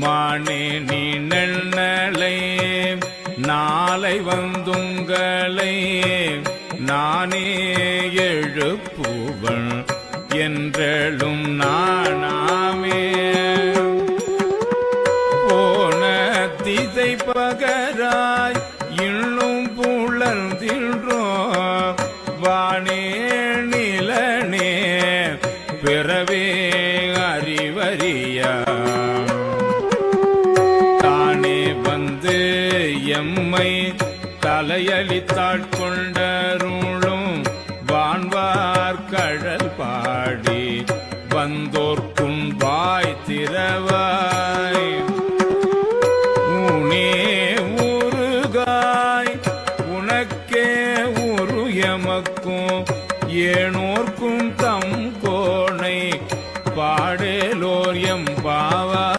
மானே நீ நெல்லை நாளை வந்துங்களை நானே எழுப்புவள் என்றெழும் நானாமே. போன திசை பகராய் இன்னும் புலர்ந்தின்றோ வானே நிலனே பிறவே அறிவறியா. எம்மை தலையளித்தாட்கொண்டருளும் வான்வார் கழல் பாடி வந்தோர்க்கும் வாய் திறவாய். உனே ஊறுகாய் உனக்கே உரு எமக்கும். ஏனோர்க்கும் தம் கோணை பாடேலோர் எம் பாவா.